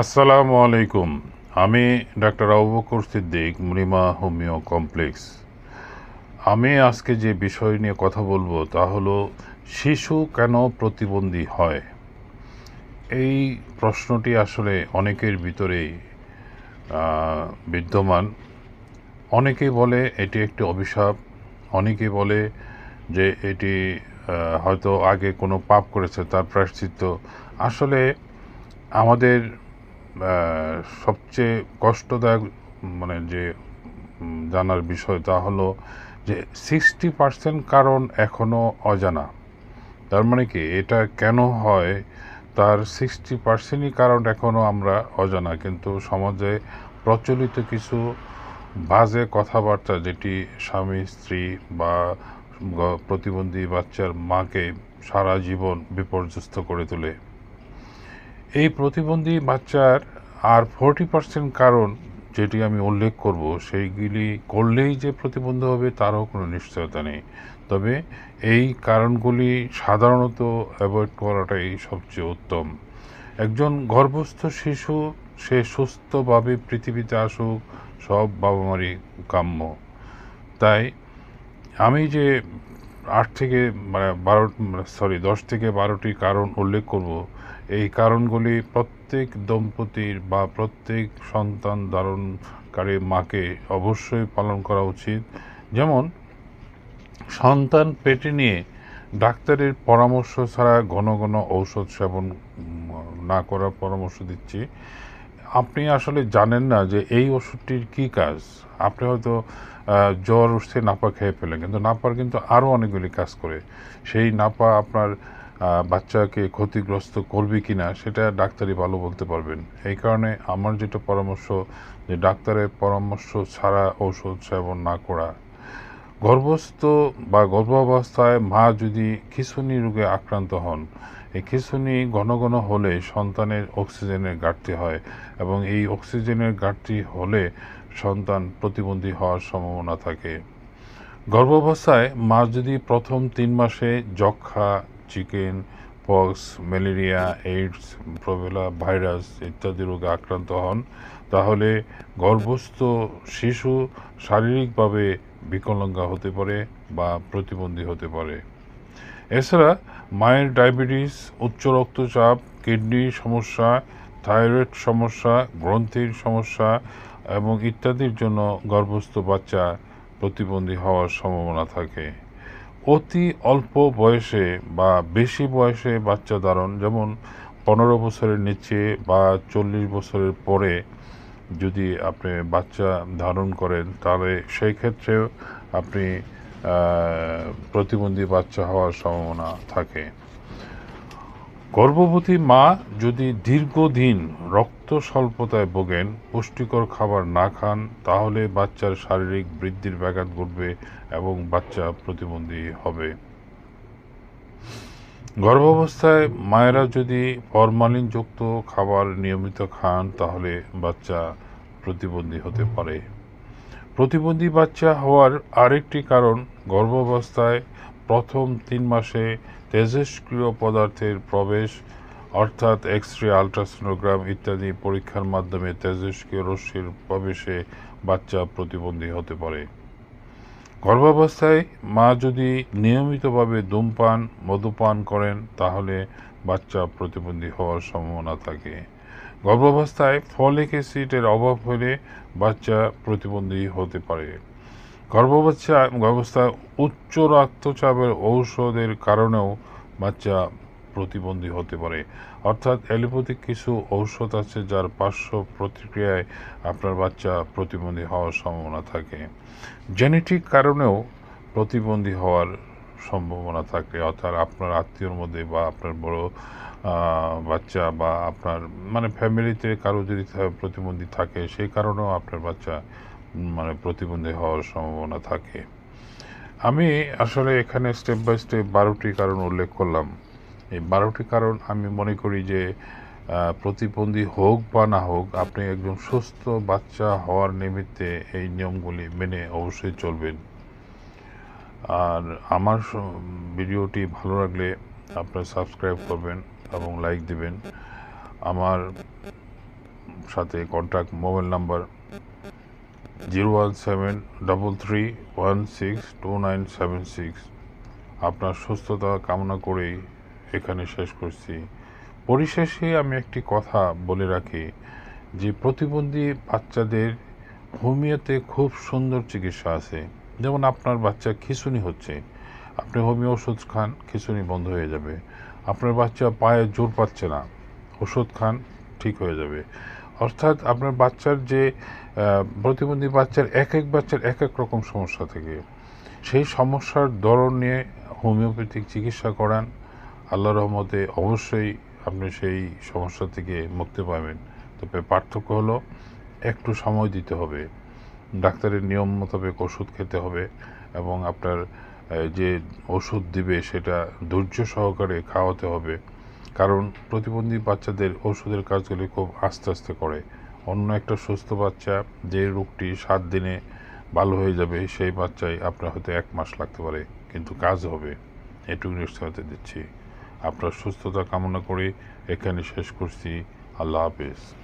আসসালামু আলাইকুম। আমি ডাক্তার আবু বকর সিদ্দিক মুনিমা হোমিও কমপ্লেক্স। আমি আজকে যে বিষয় নিয়ে কথা বলব তা হলো, শিশু কেন প্রতিবন্ধী হয়? এই প্রশ্নটি আসলে অনেকের ভিতরেই বিদ্যমান। অনেকে বলে এটি একটি অভিশাপ অনেকে বলে যে এটি হয়তো আগে কোনো পাপ করেছে, তার প্রায়শ্চিত্ত। আসলে আমাদের সবচেয়ে কষ্টদায়ক মানে যে জানার বিষয় তা হলো যে সিক্সটি পার্সেন্ট কারণ এখনও অজানা। তার মানে কি? এটা কেন হয়? তার সিক্সটি পার্সেন্টই কারণ এখনও আমরা অজানা। কিন্তু সমাজে প্রচলিত কিছু বাজে কথাবার্তা, যেটি স্বামী, স্ত্রী বা প্রতিবন্ধী বাচ্চার মাকে সারা জীবন বিপর্যস্ত করে তোলে। এই প্রতিবন্ধী বাচ্চার আর ফোরটি পার্সেন্ট কারণ যেটি আমি উল্লেখ করব, সেইগুলি করলেই যে প্রতিবন্ধ হবে তারও কোনো নিশ্চয়তা নেই। তবে এই কারণগুলি সাধারণত অ্যাভয়েড করাটাই সবচেয়ে উত্তম। একজন গর্ভস্থ শিশু, সে সুস্থভাবে পৃথিবীতে আসুক, সব বাবা মারই কাম্য। তাই আমি যে আট থেকে মানে বারো সরি দশ থেকে বারোটি কারণ উল্লেখ করব, এই কারণগুলি প্রত্যেক দম্পতির বা প্রত্যেক সন্তান ধারণকারী মাকে অবশ্যই পালন করা উচিত। যেমন, সন্তান পেটে নিয়ে ডাক্তারের পরামর্শ ছাড়া ঘন ঘন ঔষধ সেবন না করার পরামর্শ দিচ্ছি। আপনি আসলে জানেন না যে এই ওষুধটির কী কাজ। আপনি হয়তো জ্বর উঠছে নাপা খেয়ে ফেলেন, কিন্তু নাপার কিন্তু আরও অনেকগুলি কাজ করে। সেই নাপা আপনার বাচ্চাকে ক্ষতিগ্রস্ত করবে কি না সেটা ডাক্তারই ভালো বলতে পারবেন। এই কারণে আমার যেটা পরামর্শ, যে ডাক্তারের পরামর্শ ছাড়া ঔষধ সেবন না করা। গর্ভস্থ বা গর্ভাবস্থায় মা যদি খিঁচুনি রোগে আক্রান্ত হন, এই খিঁচুনি ঘন ঘন হলে সন্তানের অক্সিজেনের ঘাটতি হয় এবং এই অক্সিজেনের ঘাটতি হলে সন্তান প্রতিবন্ধী হওয়ার সম্ভাবনা থাকে। গর্ভাবস্থায় মা যদি প্রথম তিন মাসে যক্ষা চিকেন, পক্স, ম্যালেরিয়া, এইডস, প্রবেলা ভাইরাস ইত্যাদি রোগে আক্রান্ত হন, তাহলে গর্ভস্থ শিশু শারীরিকভাবে বিকলাঙ্গা হতে পারে বা প্রতিবন্ধী হতে পারে। এছাড়া মায়ের ডায়াবেটিস, উচ্চ রক্তচাপ কিডনির সমস্যা, থাইরয়েড সমস্যা, গ্রন্থির সমস্যা এবং ইত্যাদির জন্য গর্ভস্থ বাচ্চা প্রতিবন্ধী হওয়ার সম্ভাবনা থাকে। অতি অল্প বয়সে বা বেশি বয়সে বাচ্চা ধারণ, যেমন পনেরো বছরের নিচে বা চল্লিশ বছরের পরে যদি আপনি বাচ্চা ধারণ করেন, তাহলে সেই ক্ষেত্রেও আপনি প্রতিবন্ধী বাচ্চা হওয়ার সম্ভাবনা থাকে। গর্ভবতী মা যদি দীর্ঘদিন রক্ত স্বল্পতায় ভোগেন, পুষ্টিকর খাবার না খান, তাহলে বাচ্চার শারীরিক বৃদ্ধির ব্যাঘাত ঘটবে এবং বাচ্চা প্রতিবন্ধী হবে। গর্ভাবস্থায় মায়েরা যদি ফরমালিনযুক্ত খাবার নিয়মিত খান, তাহলে বাচ্চা প্রতিবন্ধী হতে পারে। প্রতিবন্ধী বাচ্চা হওয়ার আরেকটি কারণ, গর্ভাবস্থায় প্রথম তিন মাসে তেজস্ক্রিয় পদার্থের প্রবেশ, অর্থাৎ এক্স রে আলট্রাসোনোগ্রাম ইত্যাদি পরীক্ষার মাধ্যমে তেজস্ক্রিয় রশ্মির প্রবেশে বাচ্চা প্রতিবন্ধী হতে পারে। গর্ভাবস্থায় মা যদি নিয়মিতভাবে ধূমপান মধুপান করেন, তাহলে বাচ্চা প্রতিবন্ধী হওয়ার সম্ভাবনা থাকে। গর্ভাবস্থায় ফলিক অ্যাসিডের অভাব হলে বাচ্চা প্রতিবন্ধী হতে পারে। গর্ভাবস্থা গর্ভাবস্থায় উচ্চ রক্তচাপের ঔষধের কারণেও বাচ্চা প্রতিবন্ধী হতে পারে। অর্থাৎ অ্যালোপ্যাথিক কিছু ঔষধ আছে যার পার্শ্ব প্রতিক্রিয়ায় আপনার বাচ্চা প্রতিবন্ধী হওয়ার সম্ভাবনা থাকে। জেনেটিক কারণেও প্রতিবন্ধী হওয়ার সম্ভাবনা থাকে। অর্থাৎ আপনার আত্মীয়র মধ্যে বা আপনার বড় বাচ্চা বা আপনার মানে ফ্যামিলিতে কারও যদি প্রতিবন্ধী থাকে, সেই কারণেও আপনার বাচ্চা মানে প্রতিবন্ধী হওয়ার সম্ভাবনা থাকে। আমি আসলে এখানে স্টেপ বাই স্টেপ বারোটি কারণ উল্লেখ করলাম। এই বারোটি কারণ আমি মনে করি যে প্রতিবন্ধী হোক বা না হোক, আপনি একজন সুস্থ বাচ্চা হওয়ার নিমিত্তে এই নিয়মগুলি মেনে অবশ্যই চলবেন। আর আমার ভিডিওটি ভালো লাগলে আপনার সাবস্ক্রাইব করবেন এবং লাইক দিবেন। আমার সাথে contact mobile number zero one seven double three one six two nine seven six. আপনার সুস্থতা কামনা করেই এখানে শেষ করছি। পরিশেষে আমি একটি কথা বলে রাখি যে প্রতিবন্ধী বাচ্চাদের হোমিওতে খুব সুন্দর চিকিৎসা আছে। যেমন আপনার বাচ্চা খিঁচুনি হচ্ছে, আপনি হোমিও ওষুধ খান, খিঁচুনি বন্ধ হয়ে যাবে। আপনার বাচ্চা পায়ে জোর পাচ্ছে না, ওষুধ খান, ঠিক হয়ে যাবে। অর্থাৎ আপনার বাচ্চার যে প্রতিবন্ধী বাচ্চার এক এক বাচ্চার এক এক রকম সমস্যা থেকে। সেই সমস্যার ধরন নিয়ে হোমিওপ্যাথিক চিকিৎসা করান। আল্লাহ রহমতে অবশ্যই আপনি সেই সমস্যা থেকে মুক্তি পাবেন। তবে পার্থক্য হলো, একটু সময় দিতে হবে। ডাক্তারের নিয়ম মোতাবেক ওষুধ খেতে হবে এবং আপনার যে ওষুধ দিবে সেটা ধৈর্য সহকারে খাওয়াতে হবে। কারণ প্রতিবন্ধী বাচ্চাদের ওষুধের কাজগুলি খুব আস্তে আস্তে করে। অন্য একটা সুস্থ বাচ্চা যে রোগটি সাত দিনে ভালো হয়ে যাবে, সেই বাচ্চায় আপনার হয়তো এক মাস লাগতে পারে, কিন্তু কাজ হবে। এটুকু নিশ্চয়তা দিচ্ছি। আপনার সুস্থতা কামনা করে এখানে শেষ করছি। আল্লাহ হাফেজ।